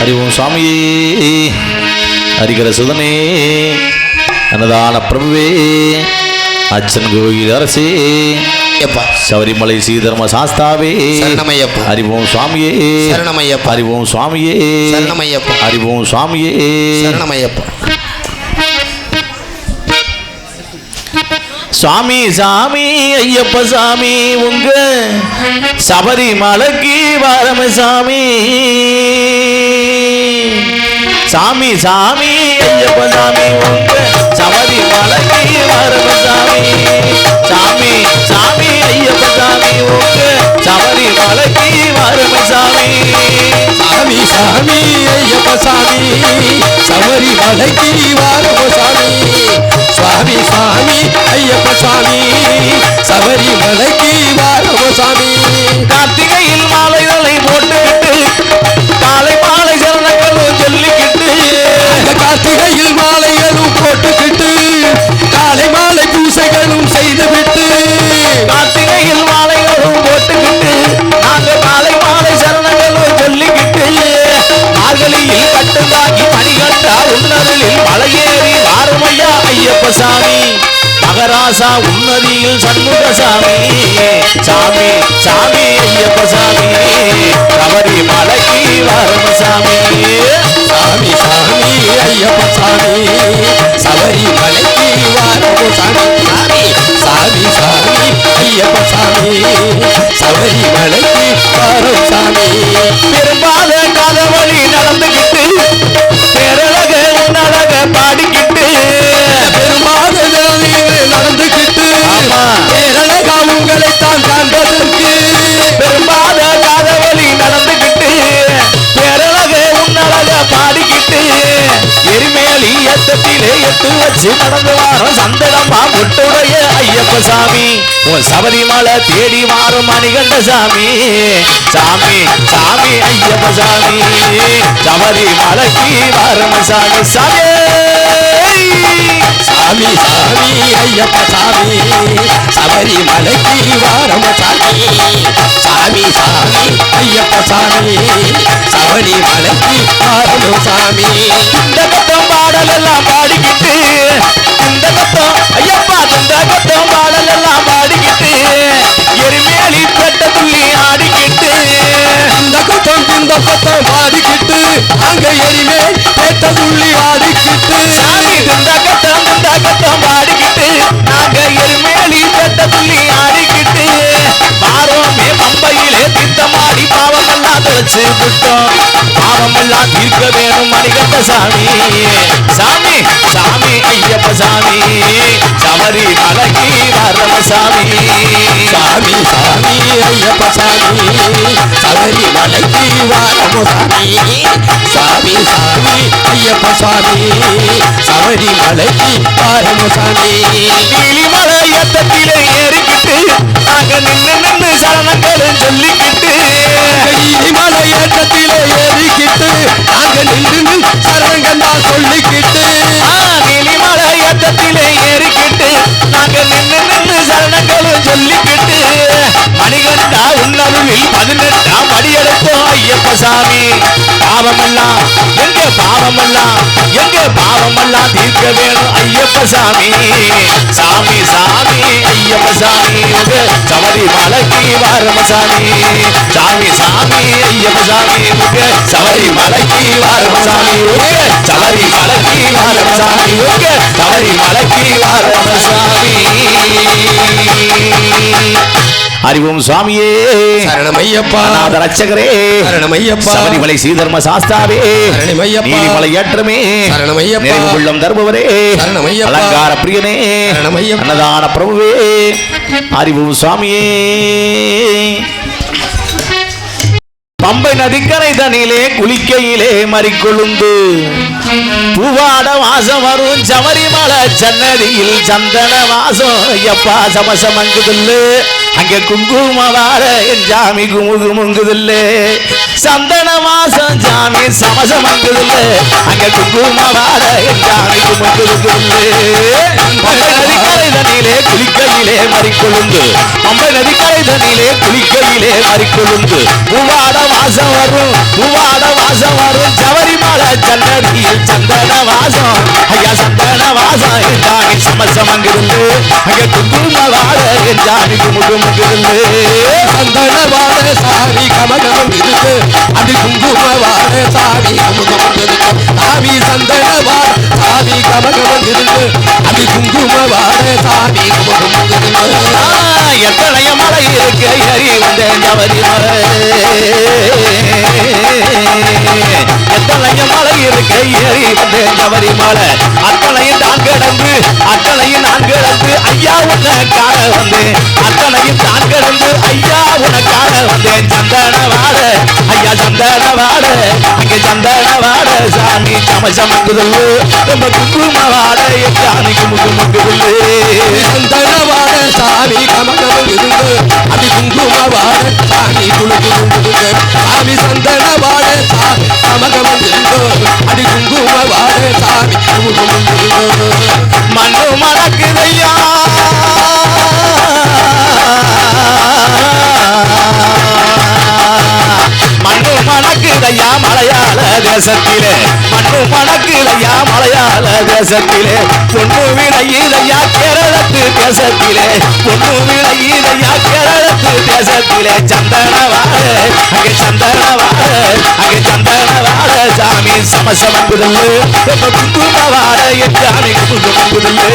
அறிவோம் சுவாமியே ஹரிகர சுதனே அன்னதான பிரபுவே அச்சன் கோயில் அரசே. சபரிமலை ஸ்ரீதர்ம சாஸ்தாவே. சரணமையப்பா. அறிவோம் சுவாமியே. சரணமையப்பா. அறிவோம் சுவாமியே. சரணமையப்பா. அறிவோம் சுவாமியே. சரணமையப்பா. சுவாமி சாமி ஐயப்ப சாமி உங்க சபரிமலைக்கு வாரம சாமி. சாமி சாமி ஐயப்ப சாமி உங்க சபரிமலைக்கு வாரம சாமி. சாமி சாமி ஐயப்ப சாமி உங்க சபரிமலைக்கு வாரம சாமி. சாமி சாமி ஐயப்ப சாமி சபரி மலைக்கு வாரமோ சாமி. சுவாமி சாமி ஐயப்ப சாமி சபரி மலைக்கு வாரமோ சாமி. கார்த்திகையில் மாலைகளை ஐயப்ப சாமி மகராசா உன்னதியில் சண்முக சாமி சாமி சாமி. எரிமேலி எட்டு வச்சு நடந்து வாரம் சந்தனமா முட்டுடைய ஐயப்ப சாமி. உன் சபரிமலை தேடி வாரும் மணிகண்ட சாமி. சாமி சாமி ஐயப்ப சாமி. சபரிமலைக்கு வாரம் சாமி. சாமி! சாமி சாமி ஐயப்ப சாமி. சபரிமலைக்கு வாரம் சாமி. சாமி சாமி ஐயப்ப சாமி. சபரிமலைக்கு வாரம் சாமி. இந்த கத்தம் பாடல் எல்லாம் பாடிக்கிட்டு இந்த கத்தம் ஐயப்பா இந்த கத்தம் பாடல் எல்லாம் பாடிக்கிட்டு எருமேலி பெட்ட துள்ளி ஆடிக்கிட்டு இந்த கொத்தம் இந்த கொத்தம் பாடிக்கிட்டு அங்க எரிமே வச்சு விட்டோம் பாவமெல்லாம் தீர்க்க வேணும் மணிகண்ட சாமி. சாமி சாமி ஐயப்ப சாமி. சபரி மலைக்கு வரம சாமி சாமி சாமி ஐயப்ப சாமி. சபரி மலைக்கு வாரமோ சாமி சாமி சாமி ஐயப்ப சாமி. சபரி மலைக்கு வாரமோ சாமி நீலிமலை ஏத்தத்திலே ஏறிக்கிட்டு நாங்க நின்று நின்று சரணங்களும் சொல்லிக்கிட்டு நீலிமலை ஏத்தத்திலே பாவமெல்லாம் எங்க பாவமெல்லாம் எங்க பாவமெல்லாம் தீர்க்க வேணும் ஐயப்ப சாமி. சாமி சாமி ஐயப்ப சாமி உங்க மலைக்கு வாரம சாமி. சாமி சாமி ஐயப்ப சாமி உங்க மலைக்கு வாரம சாமி. உங்க மலைக்கு வாரம சாமி. உங்க மலைக்கு வாரம சாமி. அறிவோம் சுவாமியே. சரணமையப்பா. அநாத ரட்சகரே. சரணமையப்பா. சபரிமலை ஸ்ரீதர்ம சாஸ்தாவே. சரணமையப்பா. நீலிமலை ஏற்றமே. சரணமையப்பா. நிறைவு உள்ளம் தருபவரே. சரணமையப்பா. அலங்கார பிரியனே. சரணமையப்பா. அன்னதான பிரபுவே. அறிவு சுவாமியே. பம்பை நதிக்கரை தனியிலே குளிக்கையிலே மறிக்கொழுந்து. பூவாட வாசம் வரும் சமரிமலை சன்னதியில் சந்தன வாசம். எப்பா சமசமங்குதில்லு. அங்கே குங்கும வார என் ஜாமி குமுகு முங்குதில்லு சந்தன வாசம் ஜாமி சமசமங்குதில்லு. அங்கே குங்கும வார என் ஜாமி குமுங்குதில்லு பம்பை நதிக்கரை தனியிலே குளிக்கையிலே மறிக்கொழுந்து. பம்பை நதிக்கரை தனியிலே குளிக்கையிலே மறிக்கொழுந்து. பூவாட வாசம் வரும். பூவாட வாசம் வரும். ஜவரிமலை சந்தடியில் சந்தன வாசம். ஐயா சந்தன வாசம். என்றாங்க சமசமங்கிருந்து அங்க குங்குமவாட என்றாங்க குமுகுமுகிருந்து சந்தன வாட சாமி கமகம் இருக்கு. அது குங்குமவாட சாமி கமகம் இருக்கு. சாமி சந்தன வாட சாமி கமகம் இருக்கு. அது குங்குமவாட சாமி கமகம் இருக்கு. எத்தனை இருக்கு ஏறி வந்தேன் ஜவரி மலை எத்தனைய மலை இருக்கு ஏறி வந்தேன் ஜவரி மலை அத்தனையும் நான் கிடந்து அத்தனையும் நான் கிடந்து ஐயா உன்னை காண வந்தேன். அத்தனையும் நான் கிடந்து ஐயா உன்னை காண வந்தேன். சந்தன வாட ஐயா சந்தன வாட அங்கே சந்தன வாட சாமி சம சமக்குதல்லு ரொம்ப குங்கும வாட என் சாமி குமுக்கு முக்குதல்லு சாமி கமகமம் அதி அது குங்கும வாழ சாமி குழு குழு சாமி சந்தன வாட சாமி கமகமம் இருக்கு அது குங்கும வாழ சாமி குழு குழு மண்ணு மணக்குதையா மண்ணு மணக்குதையா மலையாள தேசத்திலே. மண்ணு மணக்குதையா மலையாள தேசத்திலே. பொண்ணு கே கேரளத்து தேசத்திலே பொண்ணு விளையுதையா கேரளத்து தேசத்திலே சந்தனவாழ அங்கே சந்தனவாழ அங்கே சந்தனவாழ சாமி சமசம குங்கும வாழ என் சாமி குங்குமங்குதல்லு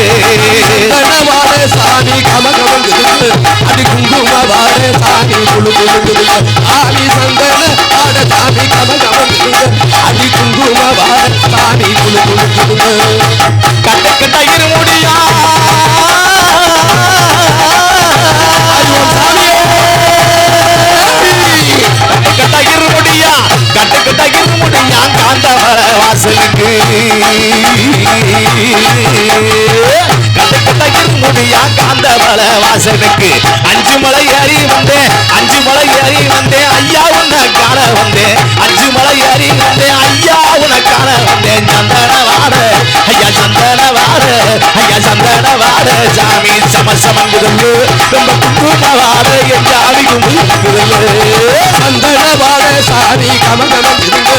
வாழ சாமி கமகமம் இருக்கு அது குங்குமவாழ சாமி குழு குழு இருக்கு சாமி சந்தன ஆட சாமி கமகமம் இருக்கு அது குங்குமவாழ சாமி குழு குழு இருக்கு கட்ட கட்ட இருமுடியா இருமுடியா காந்தவர வாசலுக்கு முடியா கட்ட இருமுடியா காந்தவர வாசலுக்கு அஞ்சு மலை ஏறி வந்தேன் அஞ்சு மலை ஏறி வந்தேன் ஐயா உன்னை காண வந்தேன். அஞ்சு மலை ஏறி வந்தேன் ஐயா உன்னை காண வந்தேன். சந்தன வாட ஐயா சந்தன வாட ஐயா சந்தன வாட சாமி சம ரொம்ப குங்கும வாட என் சாமி குங்குதல்லு சந்தன வாழ சாமி கமகமம் இருந்து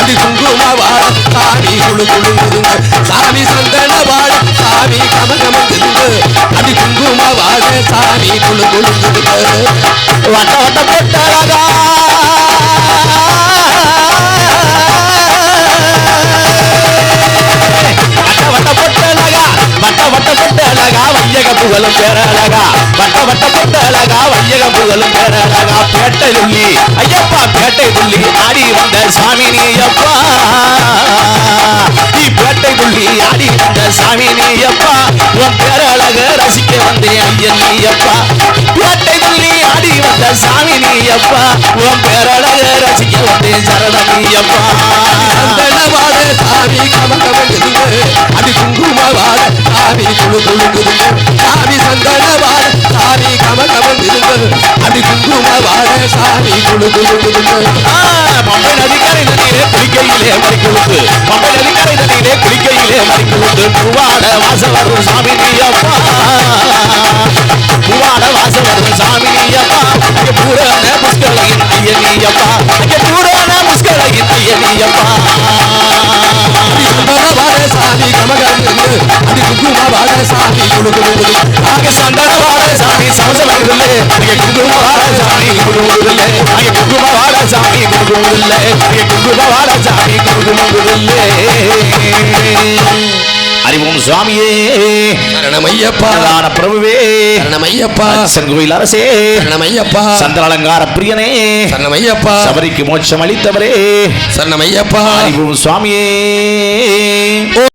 அது குங்கும வாழ சாமி குழு குழு இருந்து சாமி சந்தன வாழ சாமி கமகமம் இருந்து அது குங்கும வாழ சாமி குழு குழு இருந்து வட்ட வட்ட பொட்டழகா வையக புகழும் பேரழகா. வட்ட வட்ட பொட்டழகா வையக புகழும் பேரழகா. பேட்டை துள்ளி ஐயப்பா பேட்டை துள்ளி ஆடி வந்த சாமி நீ அப்பா. நீ பேட்டை துள்ளி ஆடி வந்த சாமி நீ அப்பா. உன் பேரழக ரசிக்க வந்தேன் ஐயன் நீ அப்பா. பேட்டை துள்ளி ஆடி வந்த சாமி நீ அப்பா. உன் பேரழக ரசிக்க வந்தேன் சரணம் நீ அப்பா. சாமி கமகமம் சாமி குழு குழு இருக்கு சாமி சந்தனவாட சாமி கம கமம் இருங்க அடி குங்குமவாட சாமி குழு குழு இருக்கு ஆ, பம்பை நதிக்கரை நதியிலே குளிக்கையிலே மறிக்கொழுத்து பம்பை நதிக்கரை நதியிலே குளிக்கையிலே மறிக்கொழுத்து பூவாட வாச வரும் சாமி நீயப்பா. பூவாட வாச வரும் சாமி நீயப்பா. அங்கே பூரண புஷ்கலையின் ஐய பூரண ஆக சந்தன வாழ சாமி சமசமங்குதில்லே அங்கே குங்கும வாழ சாமி குங்குமங்குதில்லே அங்கே குங்கும வாழ சாமி குங்குமங்குதில்லே அங்கே குங்கும வாழ சாமி குங்குமங்குதில்லே அறிவோம் சுவாமியே. சரணமையப்பா. பிரபுவே. சரணமையப்பா. செங்கோயில் அரசே. சரணமையப்பா. சந்திர அலங்கார பிரியனே. சரணமையப்பா. சபரிக்கு மோட்சம் அளித்தவரே. சரணமையப்பா. அறிவோம் சுவாமியே.